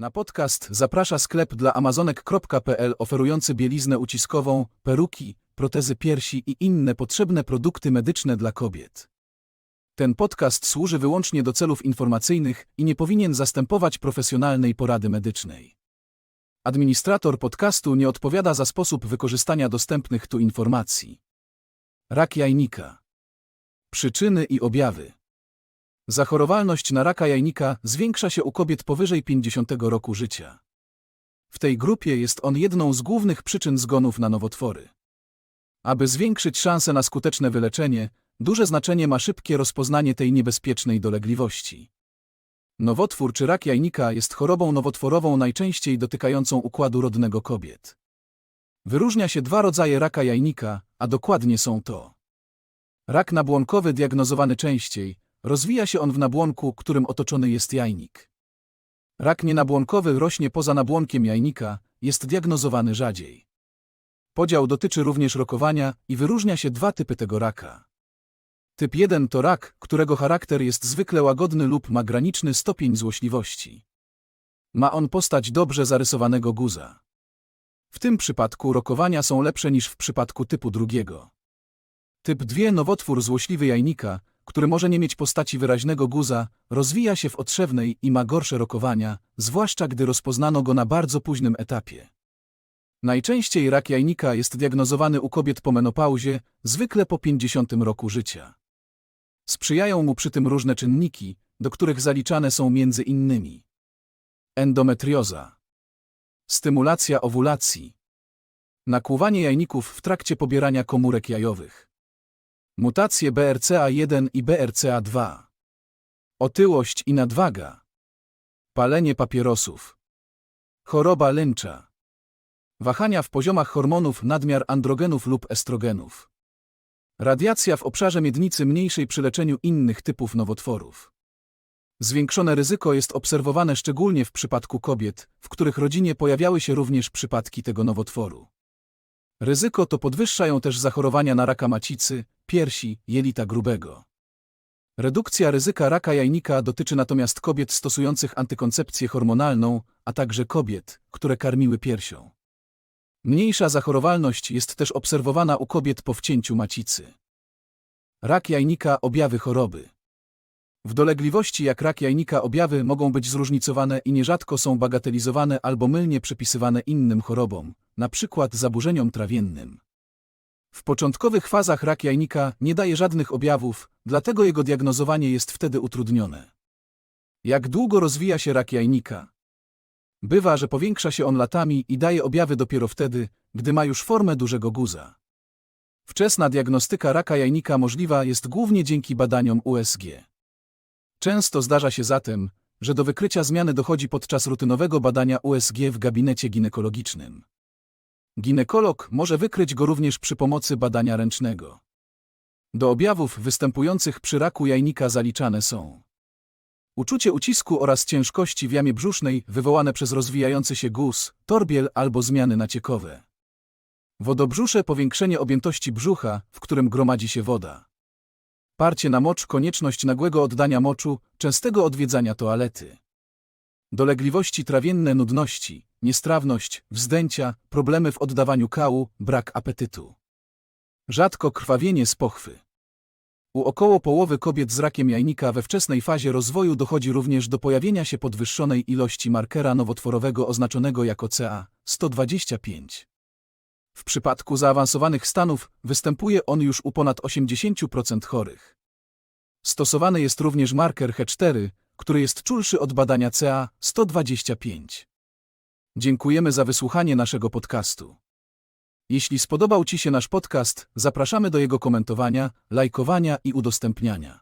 Na podcast zaprasza sklep dla amazonek.pl oferujący bieliznę uciskową, peruki, protezy piersi i inne potrzebne produkty medyczne dla kobiet. Ten podcast służy wyłącznie do celów informacyjnych i nie powinien zastępować profesjonalnej porady medycznej. Administrator podcastu nie odpowiada za sposób wykorzystania dostępnych tu informacji. Rak jajnika. Przyczyny i objawy. Zachorowalność na raka jajnika zwiększa się u kobiet powyżej 50 roku życia. W tej grupie jest on jedną z głównych przyczyn zgonów na nowotwory. Aby zwiększyć szanse na skuteczne wyleczenie, duże znaczenie ma szybkie rozpoznanie tej niebezpiecznej dolegliwości. Nowotwór czy rak jajnika jest chorobą nowotworową najczęściej dotykającą układu rodnego kobiet. Wyróżnia się dwa rodzaje raka jajnika, a dokładnie są to rak nabłonkowy diagnozowany częściej, rozwija się on w nabłonku, którym otoczony jest jajnik. Rak nienabłonkowy rośnie poza nabłonkiem jajnika, jest diagnozowany rzadziej. Podział dotyczy również rokowania i wyróżnia się dwa typy tego raka. Typ 1 to rak, którego charakter jest zwykle łagodny lub ma graniczny stopień złośliwości. Ma on postać dobrze zarysowanego guza. W tym przypadku rokowania są lepsze niż w przypadku typu drugiego. Typ 2 nowotwór złośliwy jajnika, który może nie mieć postaci wyraźnego guza, rozwija się w otrzewnej i ma gorsze rokowania, zwłaszcza gdy rozpoznano go na bardzo późnym etapie. Najczęściej rak jajnika jest diagnozowany u kobiet po menopauzie, zwykle po 50 roku życia. Sprzyjają mu przy tym różne czynniki, do których zaliczane są między innymi endometrioza, stymulacja owulacji, nakłuwanie jajników w trakcie pobierania komórek jajowych, mutacje BRCA1 i BRCA2, otyłość i nadwaga, palenie papierosów, choroba lęcza, wahania w poziomach hormonów nadmiar androgenów lub estrogenów. Radiacja w obszarze miednicy mniejszej przy leczeniu innych typów nowotworów. Zwiększone ryzyko jest obserwowane szczególnie w przypadku kobiet, w których rodzinie pojawiały się również przypadki tego nowotworu. Ryzyko to podwyższają też zachorowania na raka macicy, piersi, jelita grubego. Redukcja ryzyka raka jajnika dotyczy natomiast kobiet stosujących antykoncepcję hormonalną, a także kobiet, które karmiły piersią. Mniejsza zachorowalność jest też obserwowana u kobiet po wcięciu macicy. Rak jajnika objawy choroby. W dolegliwości jak rak jajnika objawy mogą być zróżnicowane i nierzadko są bagatelizowane albo mylnie przypisywane innym chorobom, np. zaburzeniom trawiennym. W początkowych fazach rak jajnika nie daje żadnych objawów, dlatego jego diagnozowanie jest wtedy utrudnione. Jak długo rozwija się rak jajnika? Bywa, że powiększa się on latami i daje objawy dopiero wtedy, gdy ma już formę dużego guza. Wczesna diagnostyka raka jajnika możliwa jest głównie dzięki badaniom USG. Często zdarza się zatem, że do wykrycia zmiany dochodzi podczas rutynowego badania USG w gabinecie ginekologicznym. Ginekolog może wykryć go również przy pomocy badania ręcznego. Do objawów występujących przy raku jajnika zaliczane są uczucie ucisku oraz ciężkości w jamie brzusznej wywołane przez rozwijający się guz, torbiel albo zmiany naciekowe. Wodobrzusze powiększenie objętości brzucha, w którym gromadzi się woda. Parcie na mocz konieczność nagłego oddania moczu, częstego odwiedzania toalety. Dolegliwości trawienne nudności, niestrawność, wzdęcia, problemy w oddawaniu kału, brak apetytu. Rzadko krwawienie z pochwy. U około połowy kobiet z rakiem jajnika we wczesnej fazie rozwoju dochodzi również do pojawienia się podwyższonej ilości markera nowotworowego oznaczonego jako CA125. W przypadku zaawansowanych stanów występuje on już u ponad 80% chorych. Stosowany jest również marker H4, który jest czulszy od badania CA125. Dziękujemy za wysłuchanie naszego podcastu. Jeśli spodobał Ci się nasz podcast, zapraszamy do jego komentowania, lajkowania i udostępniania.